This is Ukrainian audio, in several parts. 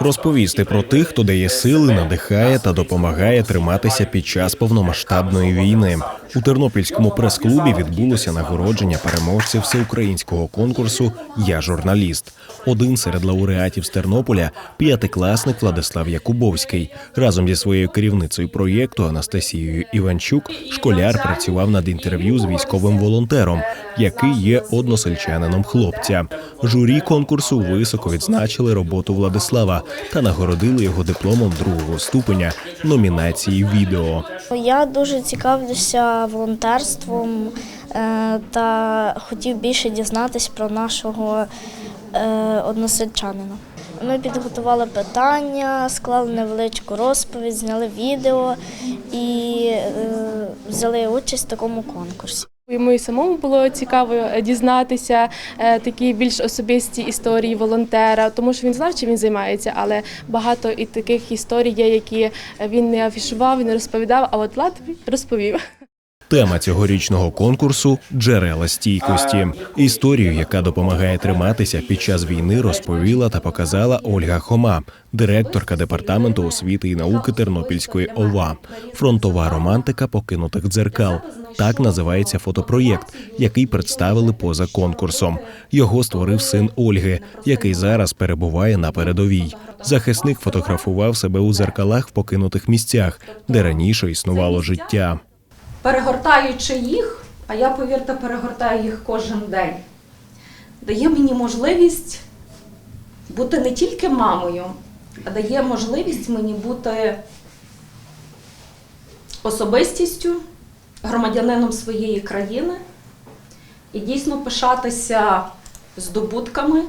розповісти про тих, хто дає сили, надихає та допомагає триматися під час повномасштабної війни. У Тернопільському прес-клубі відбулося нагородження переможців всеукраїнського конкурсу Я журналіст. Один серед лауреатів з Тернополя п'ятикласник Владислав Якубовський. Разом зі своєю керівницею проєкту Анастасією Іванчук школяр працював над інтерв'ю з військовим волонтером, який є односельчанином хлопця. Журі конкурсу високо відзначили роботу Владислава та нагородили його дипломом другого ступеня номінації відео. Я дуже цікавлюся волонтерством е, та хотів більше дізнатись про нашого е, односельчанина. Ми підготували питання, склали невеличку розповідь, зняли відео і е, взяли участь в такому конкурсі. Йому і самому було цікаво е, дізнатися е, такі більш особисті історії волонтера, тому що він знав, чим він займається, але багато і таких історій є, які він не афішував, не розповідав. А от Влад розповів. Тема цьогорічного конкурсу джерела стійкості. Історію, яка допомагає триматися під час війни, розповіла та показала Ольга Хома, директорка департаменту освіти і науки Тернопільської ОВА. Фронтова романтика покинутих дзеркал. Так називається фотопроєкт, який представили поза конкурсом. Його створив син Ольги, який зараз перебуває на передовій. Захисник фотографував себе у дзеркалах в покинутих місцях, де раніше існувало життя. Перегортаючи їх, а я, повірте, перегортаю їх кожен день, дає мені можливість бути не тільки мамою, а дає можливість мені бути особистістю, громадянином своєї країни і дійсно пишатися здобутками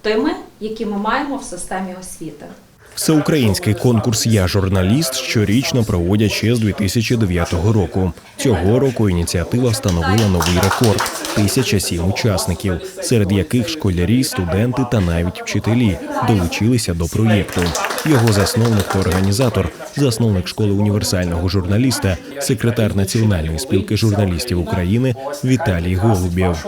тими, які ми маємо в системі освіти. Всеукраїнський конкурс Я журналіст щорічно проводять ще з 2009 року. Цього року ініціатива встановила новий рекорд 1007 учасників, серед яких школярі, студенти та навіть вчителі долучилися до проєкту. Його засновник та організатор, засновник школи універсального журналіста, секретар Національної спілки журналістів України Віталій Голубєв.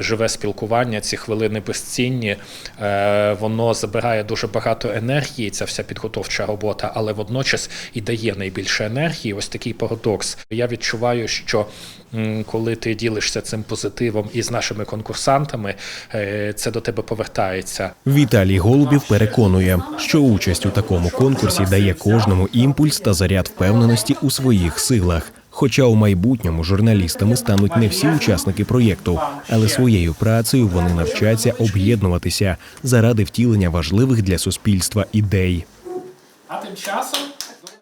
Живе спілкування, ці хвилини безцінні. Е, Воно забирає дуже багато енергії, ця вся підготовча робота, але водночас і дає найбільше енергії. Ось такий парадокс. Я відчуваю, що коли ти ділишся цим позитивом із нашими конкурсантами, е, це до тебе повертається. Віталій Голубів переконує, що участь у такому конкурсі дає кожному імпульс та заряд впевненості у своїх силах. Хоча у майбутньому журналістами стануть не всі учасники проєкту, але своєю працею вони навчаться об'єднуватися заради втілення важливих для суспільства ідей. А тим часом